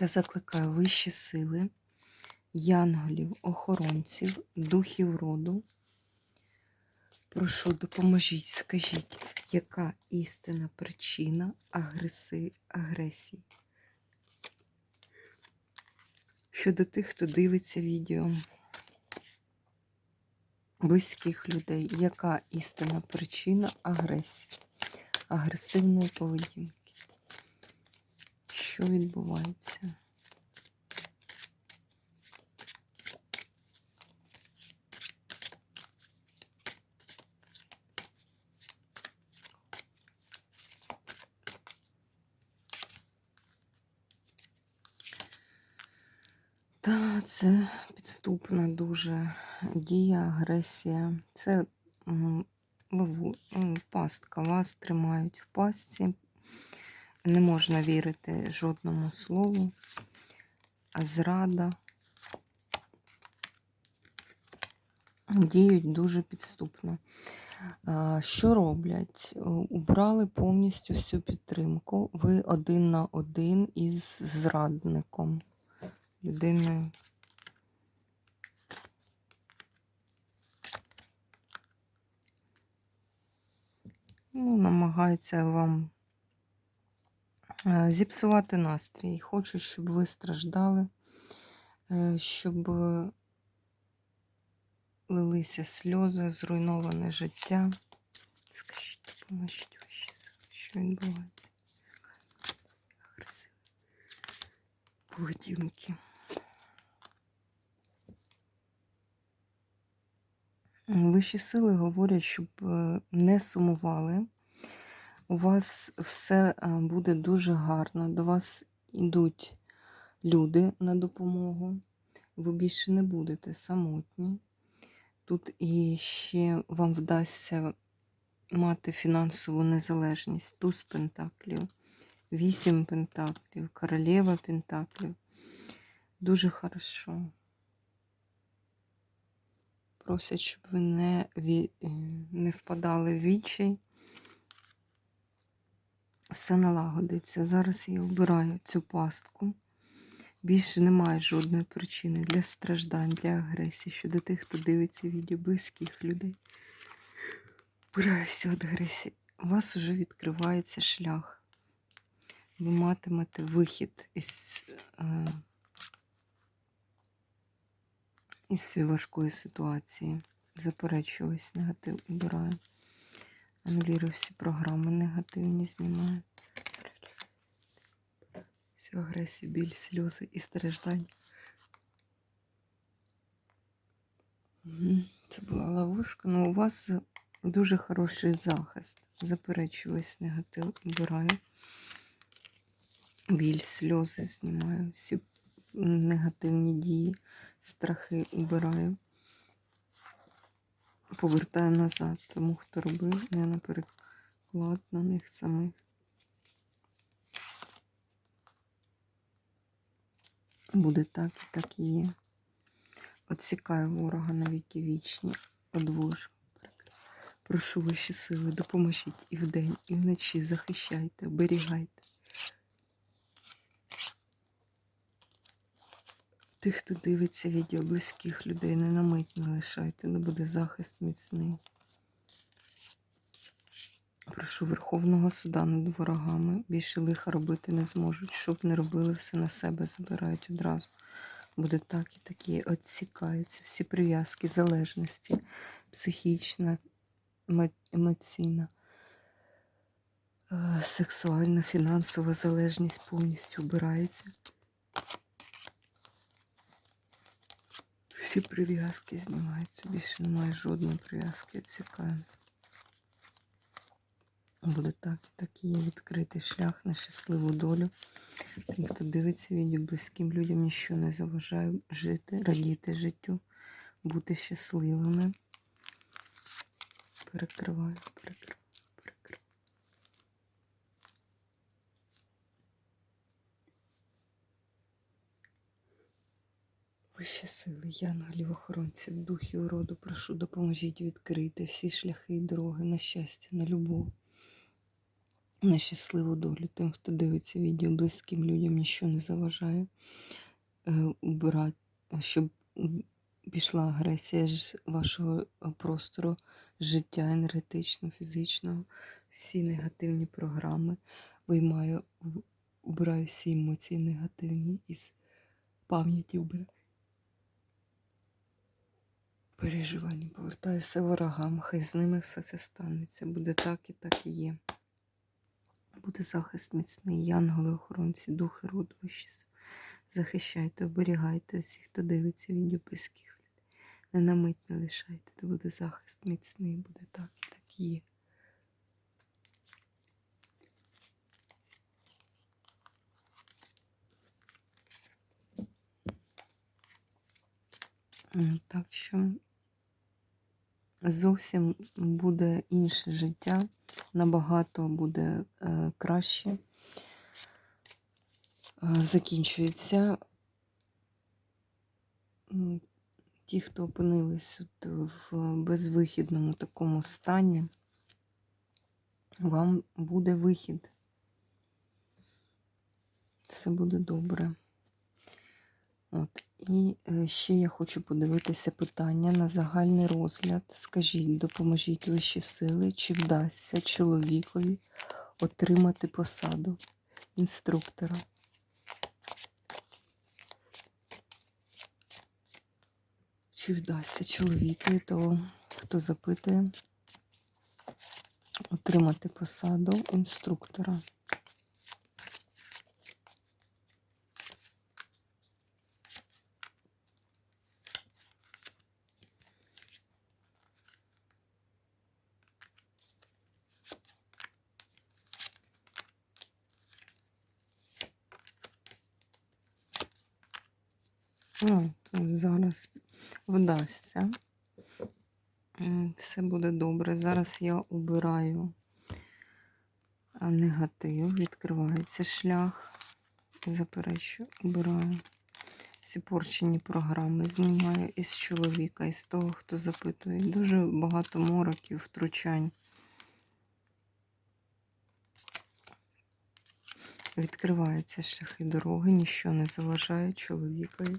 Та закликаю вищі сили, янголів, охоронців, духів роду. Прошу, допоможіть, скажіть, яка істинна причина агреси... агресії? Щодо тих, хто дивиться відео близьких людей, яка істинна причина агресії, агресивної поведінки? Що відбувається? Та це підступна дуже дія, агресія. Це пастка. Вас тримають в пастці. Не можна вірити жодному слову. А зрада. Діють дуже підступно. Що роблять? Е, Убрали повністю всю підтримку. Ви один на один із зрадником. Людиною. Ну, намагаються вам зіпсувати настрій. Хочуть, щоб ви страждали, е, щоб е, лилися сльози, зруйноване життя. Скажіть, допоможіть ваші що відбувається? Агресивні поведінки. Вищі сили говорять, щоб е, не сумували. У вас все е, буде дуже гарно. До вас йдуть люди на допомогу. Ви більше не будете самотні. Тут і ще вам вдасться мати фінансову незалежність. Туз пентаклів, вісім пентаклів, королева пентаклів. Дуже хорошо. Просять, щоб ви не, е, не впадали в відчай. Все налагодиться. Зараз я обираю цю пастку. Більше немає жодної причини для страждань, для агресії щодо тих, хто дивиться відео близьких людей. Обираюся від агресії. У вас вже відкривається шлях. Ви матимете вихід із, е, із цієї важкої ситуації. Заперечую весь негатив обираю. Анулірую всі програми негативні знімаю. Всю агресію, біль, сльози і страждання. Це була ловушка, але у вас дуже хороший захист. Заперечую весь негатив, обираю. Біль, сльози знімаю, всі негативні дії, страхи убираю. Повертаю назад тому, хто робив, не на переклад на них самих. Буде так і так і є. Отсікаю ворога на віки вічні, одвожу. Прошу ваші сили, допоможіть і вдень, і вночі захищайте, оберігайте. Тих, хто дивиться відео близьких людей, не на мить не лишайте, не буде захист міцний. Прошу Верховного суда над ворогами. Більше лиха робити не зможуть. Щоб не робили, все на себе забирають одразу. Буде так і такі відсікаються всі прив'язки, залежності, психічна, емоційна, е, сексуальна, фінансова залежність повністю вбирається. Всі прив'язки знімаються. Більше немає жодної прив'язки. Відсікаємо. Буде так і так і є відкритий шлях на щасливу долю. Тим, хто дивиться відео, близьким людям ніщо не заважає жити, радіти життю, бути щасливими. Перекриваю, перекриваю. Вищі сили, янголів, охоронців, духів роду, прошу, допоможіть відкрити всі шляхи і дороги на щастя, на любов, на щасливу долю. Тим, хто дивиться відео, близьким людям ніщо не заважає. Е, щоб пішла агресія з вашого е, простору життя енергетичного, фізичного, всі негативні програми. Виймаю, убираю всі емоції негативні із пам'яті убираю. Переживання повертаю все ворогам, хай з ними все це станеться. Буде так і так і є. Буде захист міцний, янголи, охоронці, духи роду вищі. Захищайте, оберігайте усіх, хто дивиться відео близьких людей. Не на не лишайте, де буде захист міцний, буде так і так і є. Так що зовсім буде інше життя, набагато буде е, краще. Е, Закінчується. Ті, хто опинились в безвихідному такому стані, вам буде вихід. Все буде добре. От. І е, ще я хочу подивитися питання на загальний розгляд. Скажіть, допоможіть вищі сили, чи вдасться чоловікові отримати посаду інструктора? Чи вдасться чоловікові, то хто запитує, отримати посаду інструктора? О, зараз вдасться. Все буде добре. Зараз я убираю негатив, відкривається шлях. Заперечу, убираю. Всі порчені програми знімаю із чоловіка, із того, хто запитує. Дуже багато мороків, втручань. Відкриваються шляхи дороги, ніщо не заважає чоловікові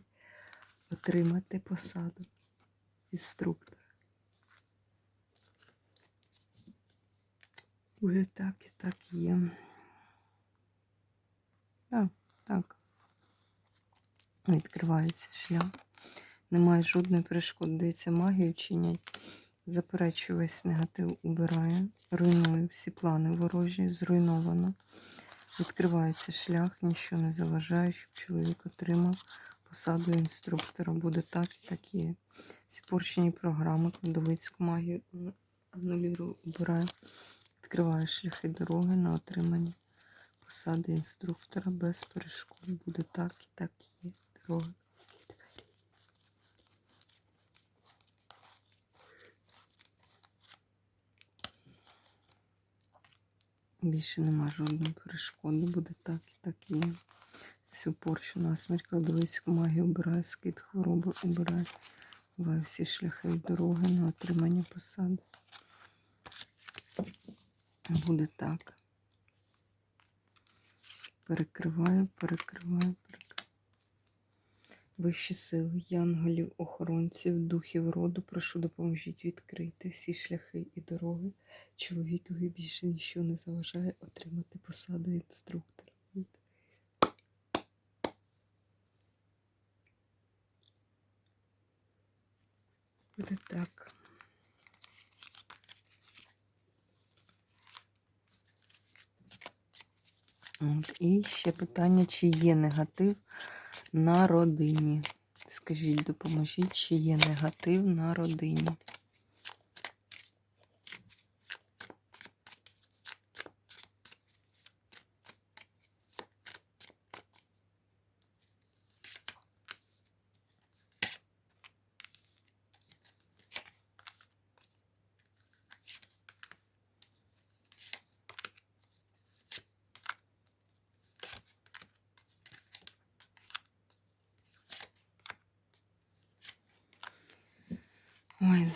отримати посаду інструктора. Буде так і так є. Так, так. Відкривається шлях. Немає жодної перешкоди. Дивіться, магію чинять. Заперечую весь негатив убираю. Руйную всі плани ворожі, зруйновано. Відкривається шлях, нічого не заважає, щоб чоловік отримав посаду інструктора. Буде так і так є. Всі порчені програми, кладовицьку магію анулірую, убираю. Відкриваю шляхи дороги на отримання посади інструктора без перешкод. Буде так і так і є. Дороги. Більше нема жодної перешкоди. Буде так і так є. Всю порчу насмерть, кладовицьку магію обираю, скид хвороби обираю. Буваю всі шляхи і дороги на отримання посади. Буде так. Перекриваю, перекриваю, перекриваю. Вищі сили, янголів, охоронців, духів роду, прошу допоможіть відкрити всі шляхи і дороги. Чоловікові більше нічого не заважає отримати посаду інструктора. Буде так. От, і ще питання, чи є негатив на родині. Скажіть, допоможіть, чи є негатив на родині.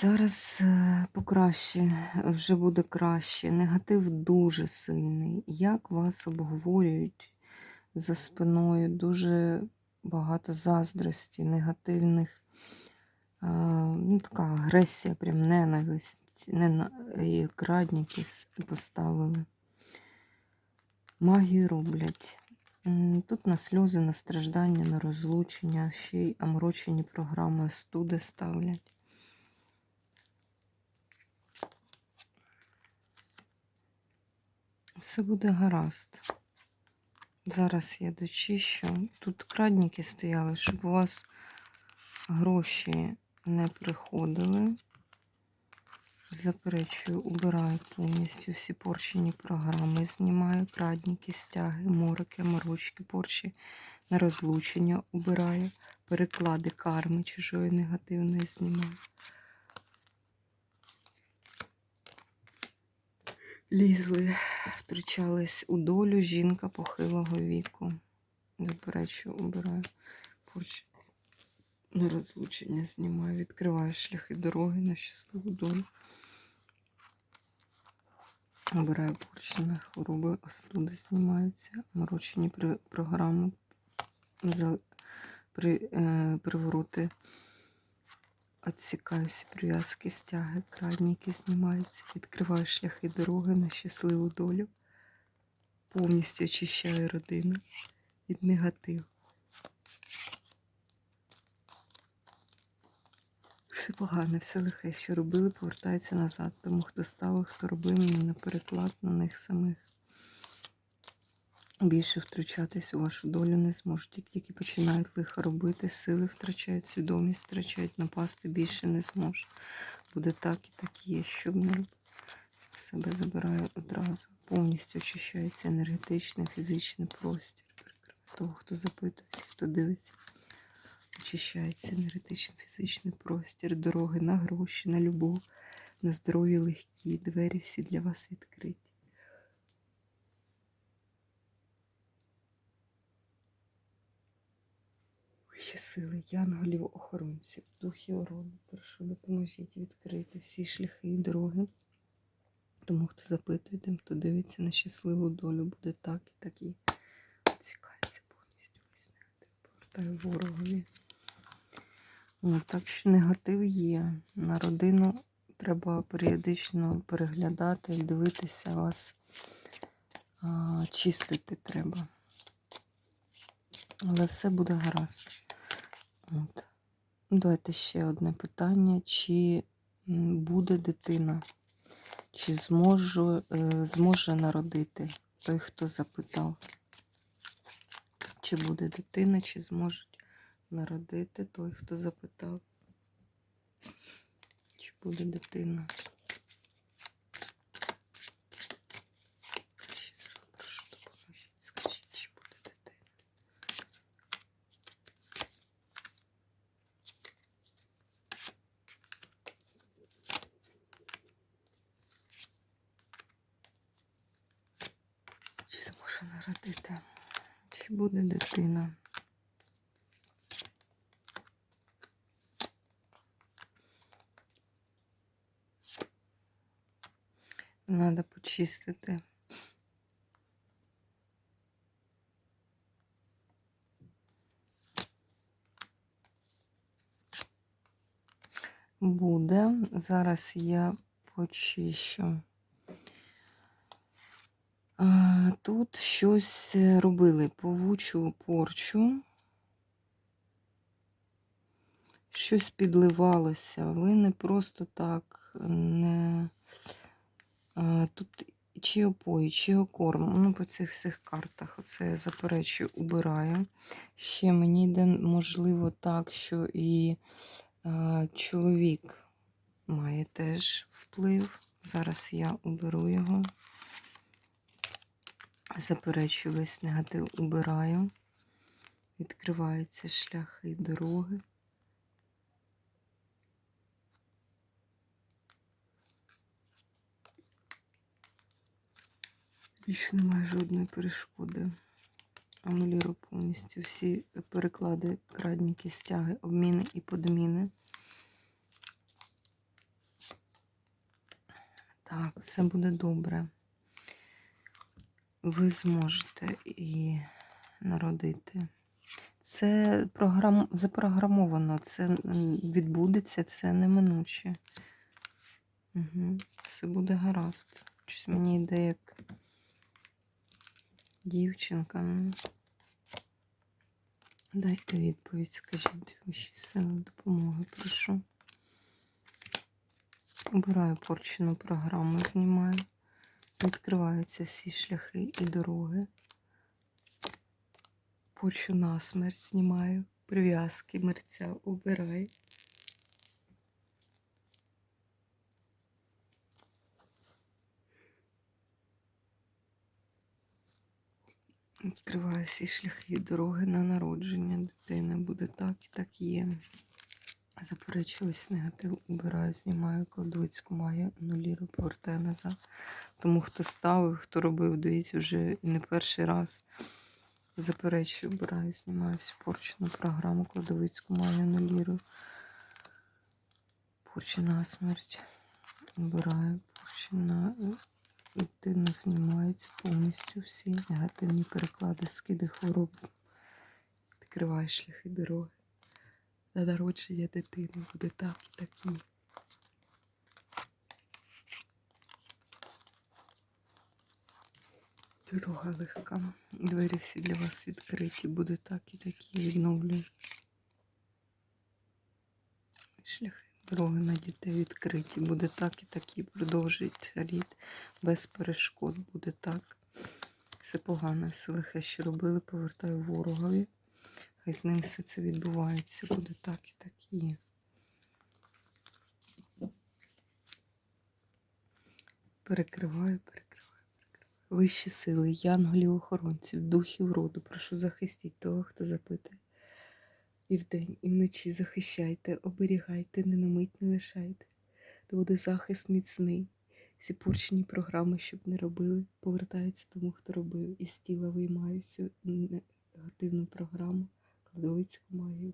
Зараз е, покраще, вже буде краще. Негатив дуже сильний. Як вас обговорюють за спиною, дуже багато заздрості, негативних, е, ну, така агресія, прям ненависть, нена... і крадників поставили. Магію роблять. Тут на сльози, на страждання, на розлучення, ще й омрочені програми студи ставлять. Все буде гаразд. Зараз я дочищу. Тут крадники стояли, щоб у вас гроші не приходили. Заперечую, убираю повністю всі порчені програми, знімаю крадники, стяги, морики, морочки, порчі на розлучення убираю, переклади карми чужої негативної знімаю. Лізли, втручались у долю жінка похилого віку. Заперечую, убираю порчі на розлучення знімаю, відкриваю шляхи дороги на щасливу долю. Обираю порчені хвороби, остуди знімаються, морочені програми, при, е, привороти, всі прив'язки, стяги, крадники знімаються, відкриваю шляхи дороги на щасливу долю, повністю очищаю родину від негативу. Все погане, все лихе, що робили, повертається назад. Тому хто ставив, хто робив мені на переклад на них самих. Більше втручатись у вашу долю не зможуть. Як тільки починають лихо робити, сили втрачають, свідомість втрачають, напасти більше не зможуть. Буде так і так є, що б не. Себе забираю одразу. Повністю очищається енергетичний, фізичний простір. Того, хто запитує, хто дивиться. Очищається енергетичний фізичний простір, дороги на гроші, на любов, на здоров'я легкі, двері всі для вас відкриті. Вищі сили, янголів, охоронців, духи орони, прошу, допоможіть відкрити всі шляхи і дороги. Тому, хто запитує, тим, хто дивиться на щасливу долю, буде так і так і цікається повністю весь. Повертаю ворогові. От, так що негатив є. На родину треба періодично переглядати і дивитися вас, а, чистити треба. Але все буде гаразд. От. Давайте ще одне питання. Чи буде дитина? Чи зможу, е, зможе народити той, хто запитав? Чи буде дитина, чи зможуть народити той, хто запитав? Чи буде дитина? Ще сили, прошу, допоможіть. Скажіть, чи буде дитина? Чи зможе народити? Чи буде дитина? Надо почистити. Буде. Зараз я почищу. Тут щось е, робили, повучу порчу. Щось підливалося. Ви не просто так не. Тут чи опої, чи окорм. Ну, по цих всіх картах. Оце я заперечую, убираю. Ще мені йде, можливо, так, що і а, чоловік має теж вплив. Зараз я уберу його. Заперечую весь негатив, убираю. Відкриваються шляхи дороги. Більше немає жодної перешкоди. Анулірую повністю всі переклади, крадніки, стяги, обміни і подміни. Так, все буде добре. Ви зможете і народити. Це програм... запрограмовано, це відбудеться, це неминуче. Угу. Все буде гаразд. Щось мені йде як дівчинка. Дайте відповідь, скажіть, вищі сили допомоги, прошу. Обираю порчену програму, знімаю. Відкриваються всі шляхи і дороги. Порчу на смерть знімаю. Прив'язки мерця убирай. Відкриваю всі шляхи дороги на народження дитини. Буде так і так є. Заперечуюсь негатив, убираю, знімаю, кладуцьку маю, анулірую, повертаю назад. Тому хто ставив, хто робив, дивіться, вже не перший раз. Заперечую, обираю, знімаю всю порчену програму, кладовицьку маю, анулірую. Порчена смерть. Обираю, порчена дитину знімаються повністю всі негативні переклади, скиди хвороб. Відкриваю шляхи дороги. На народження дитини буде так і так і. Дорога легка. Двері всі для вас відкриті. Буде так і такі. Відновлюю. Шляхи дороги на дітей відкриті. Буде так і такі. Продовжують рід без перешкод. Буде так. Все погано, все лихе, що робили, повертаю ворогові. Хай з ним все це відбувається. Буде так і так і. Перекриваю, перекриваю, перекриваю. Вищі сили, янголів, охоронців, духів роду. Прошу захистіть того, хто запитує. І вдень, і вночі захищайте, оберігайте, не на не лишайте. То буде захист міцний. Всі порчені програми, щоб не робили, повертаються тому, хто робив. Із тіла виймаю всю негативну програму. Кладовицьку маю,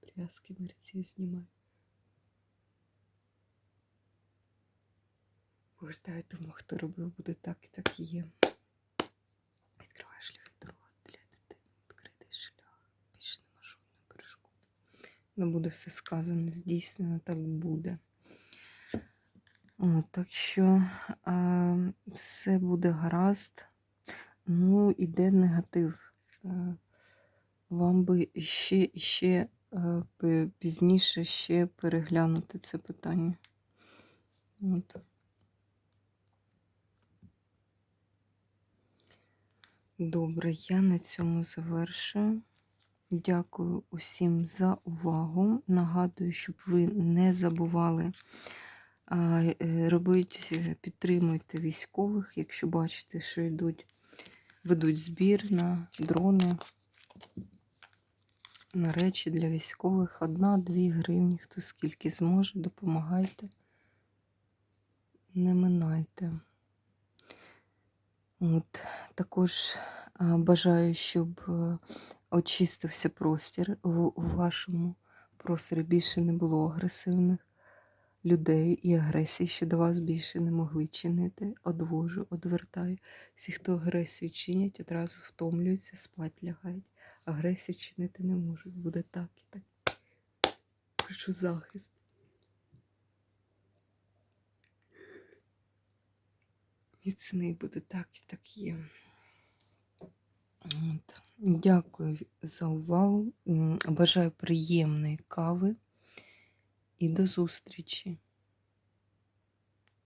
прив'язки мерців знімаю. Повертаю тому, хто робив, буде так і так і є. Відкриваю шляхи дорога для дитини, відкритий шлях. Більше нема жодної перешкоди. Не буде все сказане, здійснено, так буде. О, так що а, все буде гаразд. Ну, іде негатив. Е, Вам би ще ще е, пізніше ще переглянути це питання. От. Добре, я на цьому завершую. Дякую усім за увагу. Нагадую, щоб ви не забували е, робити, е, підтримуйте військових, якщо бачите, що йдуть, ведуть збір на дрони, на речі для військових. Одна-дві гривні, хто скільки зможе, допомагайте. Не минайте. От, також бажаю, щоб е, очистився простір у вашому просторі. Більше не було агресивних людей і агресії, що до вас більше не могли чинити. Одвожу, одвертаю. Всі, хто агресію чинять, одразу втомлюються, спать лягають. Агресію чинити не можуть. Буде так і так. Прошу захист. Міцний буде так і так є. От. Дякую за увагу. Бажаю приємної кави і до зустрічі.